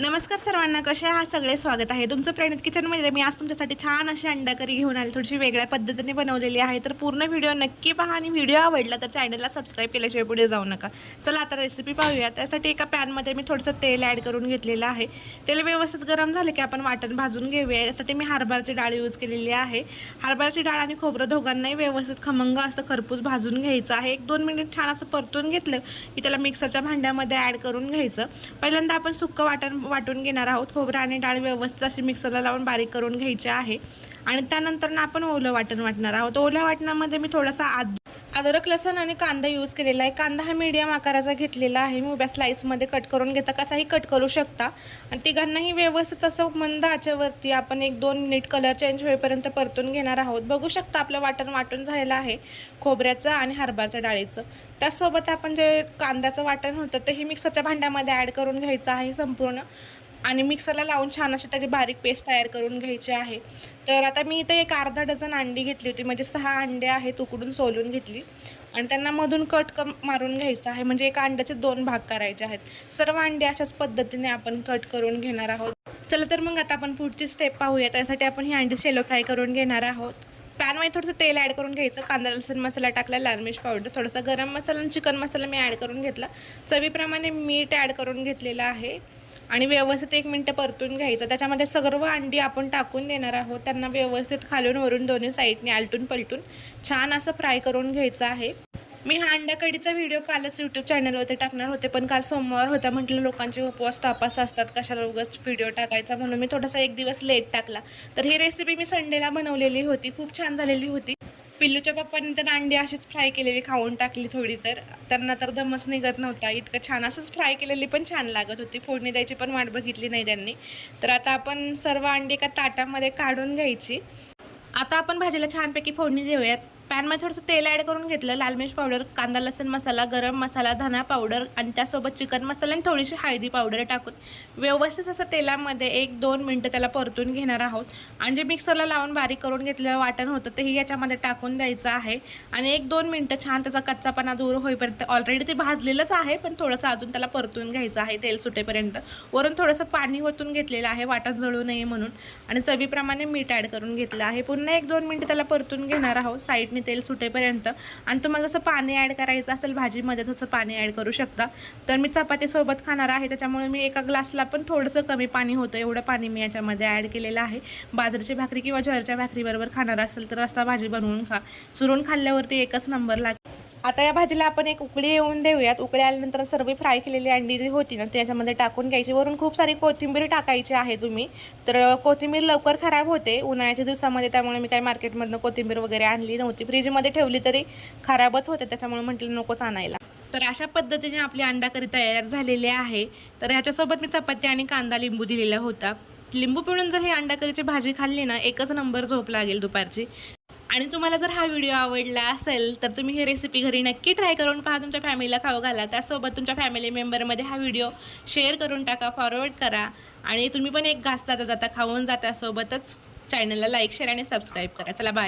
नमस्कार सर्वांना कसे हा सगळे स्वागत आहे. तुमचं प्रणित किचनमध्ये मी आज तुमच्यासाठी छान अशी अंडा करी घेऊन आली. थोडीशी वेगळ्या पद्धतीने बनवलेली आहे. तर पूर्ण व्हिडिओ नक्की पहा आणि व्हिडिओ आवडला तर चॅनलला सबस्क्राईब केल्याशिवाय पुढे जाऊ नका. चला आता रेसिपी पाहूया. त्यासाठी एका पॅनमध्ये मी थोडंसं तेल ॲड करून घेतलेलं आहे. तेल व्यवस्थित गरम झालं की आपण वाटण भाजून घेऊया. यासाठी मी हरभराची डाळ यूज केलेली आहे. हरभराची डाळ आणि खोबरं दोघांनाही व्यवस्थित खमंग असं खरपूस भाजून घ्यायचं आहे. एक दोन मिनिट छान असं परतून घेतलं की त्याला मिक्सरच्या भांड्यामध्ये ॲड करून घ्यायचं. पहिल्यांदा आपण सुक्कं वाटण वाटून घेणार आहोत. खोबरं आणि डाळ व्यवस्थित अशी मिक्सरला लावून बारीक करून घ्यायची आहे. आणि त्यानंतर ना आपण ओलं वाटण वाटणार आहोत. ओल्या वाटणामध्ये मी थोडासा आद अदरक लसण आणि कांदा यूज केलेला आहे. कांदा हा मीडियम आकाराचा घेतलेला आहे. मी उभ्या स्लाईसमध्ये कट करून घेता. कसाही कट करू शकता. आणि तिघांनाही व्यवस्थित असं मंद आच्यावरती आपण एक दोन मिनिट कलर चेंज होईपर्यंत परतून घेणार आहोत. बघू शकता आपलं वाटण वाटून झालेलं आहे. खोबऱ्याचं आणि हरभरच्या डाळीचं. त्याचसोबत आपण जे कांद्याचं वाटण होतं ते ही मिक्सरच्या भांड्यामध्ये ॲड करून घ्यायचं आहे संपूर्ण. आणि मिक्सरला लावून छान अशी त्याची बारीक पेस्ट तयार करून घ्यायची आहे. तर आता मी इथे एक अर्धा डझन अंडी घेतली होती. म्हणजे सहा अंडे आहेत उकडून सोलून घेतली. आणि त्यांना मधून कट क मारून घ्यायचं आहे. म्हणजे एका अंड्याचे दोन भाग करायचे आहेत. सर्व अंडे अशाच पद्धतीने आपण कट करून घेणार आहोत. चला तर मग आता आपण पुढची स्टेप पाहूया. त्यासाठी आपण ही अंडी शेलो फ्राय करून घेणार आहोत. पॅनमध्ये थोडंसं तेल ॲड करून घ्यायचं. कांदा लसूण मसाला टाकला लाल मिर्च पावडर थोडासा गरम मसाला आणि चिकन मसाला मी ॲड करून घेतला. चवीप्रमाणे मीठ ॲड करून घेतलेलं आहे. आणि व्यवस्थित एक मिनटं परतून घ्यायचं. त्याच्यामध्ये सर्व अंडी आपण टाकून देणार आहोत. त्यांना व्यवस्थित खालून वरून दोन्ही साईडने आलटून पलटून छान असं फ्राय करून घ्यायचं आहे. मी हा अंडा कढीचा व्हिडिओ कालच यूट्यूब चॅनलवरती टाकणार होते पण काल सोमवार होता म्हटलं लोकांचे उपवास तापास असतात कशाला उगाच व्हिडिओ टाकायचा? म्हणून मी थोडासा एक दिवस लेट टाकला. तर ही रेसिपी मी संडेला बनवलेली होती खूप छान झालेली होती. पिल्लूच्या पप्पाने तर अंडी अशीच फ्राय केलेली खाऊन टाकली थोडी तर. त्यांना तर दमच निघत नव्हता. इतकं छान असंच फ्राय केलेली पण छान लागत होती. फोडणी द्यायची पण वाट बघितली नाही त्यांनी. तर आता आपण सर्व अंडी एका ताटामध्ये काढून घ्यायची. आता आपण भाजीला छानपैकी फोडणी देऊयात. पॅनमध्ये थोडंसं तेल ॲड करून घेतलं लाल मिर्च पावडर कांदा लसूण मसाला गरम मसाला धना पावडर आणि त्यासोबत चिकन मसाला आणि थोडीशी हळदी पावडर टाकून व्यवस्थित असं तेलामध्ये एक दोन मिनटं त्याला परतून घेणार आहोत. आणि जे मिक्सरला लावून बारीक करून घेतलेलं वाटण होतं तेही याच्यामध्ये टाकून द्यायचं आहे. आणि एक दोन मिनटं छान त्याचा कच्चापणा दूर होईपर्यंत ऑलरेडी ते भाजलेलंच आहे पण थोडंसं अजून त्याला परतून घ्यायचं आहे तेल सुटेपर्यंत. वरून थोडंसं पाणी ओतून घेतलेलं आहे वाटण जळू नये म्हणून. आणि चवीप्रमाणे मीठ ॲड करून घेतलं आहे. पुन्हा एक दोन मिनटं त्याला परतून घेणार आहोत. साईडने तेल सुटेपर्यंत आणि तुम्हाला जसं पाणी ॲड करायचं असेल भाजीमध्ये तसं पाणी ॲड करू शकता. तर मी चपातीसोबत खाणार आहे त्याच्यामुळे मी एका ग्लासला पण थोडंसं कमी पाणी होतं एवढं पाणी मी याच्यामध्ये ॲड केलेलं आहे. बाजरीची भाकरी किंवा ज्वारीच्या भाकरीबरोबर खाणार असेल तर असा भाजी बनवून खा. चुरून खाल्ल्यावरती एकच नंबर लागेल. आता या भाजीला आपण एक उकळी येऊन देऊयात. उकळी आल्यानंतर सर्व फ्राय केलेली अंडी जी होती ना त्याच्यामध्ये टाकून घ्यायची. वरून खूप सारी कोथिंबीर टाकायची आहे तुम्ही. तर कोथिंबीर लवकर खराब होते उन्हाळ्याच्या दिवसामध्ये त्यामुळे मी काही मार्केटमधनं कोथिंबीर वगैरे आणली नव्हती. फ्रीजमध्ये ठेवली तरी खराबच होते त्याच्यामुळे म्हटलं नकोच आणायला. तर अशा पद्धतीने आपली अंडाकरी तयार झालेली आहे. तर ह्याच्यासोबत मी चपाती आणि कांदा लिंबू दिलेला होता. लिंबू पिळून जर ही अंडाकरीची भाजी खाल्ली ना एकच नंबर झोप लागेल दुपारची. आणि तुम्हाला जर हा व्हिडिओ आवडला असेल तर तुम्ही ही रेसिपी घरी नक्की ट्राय करून पहा. तुमच्या फॅमिलीला खाऊ घाला. त्यासोबत तुमच्या फॅमिली मेंबरमध्ये हा व्हिडिओ शेअर करून टाका फॉरवर्ड करा. आणि तुम्ही पण एक घास जाता जाता खाऊन जाता सोबतच चॅनलला लाईक शेअर आणि सबस्क्राईब करा. चला बाय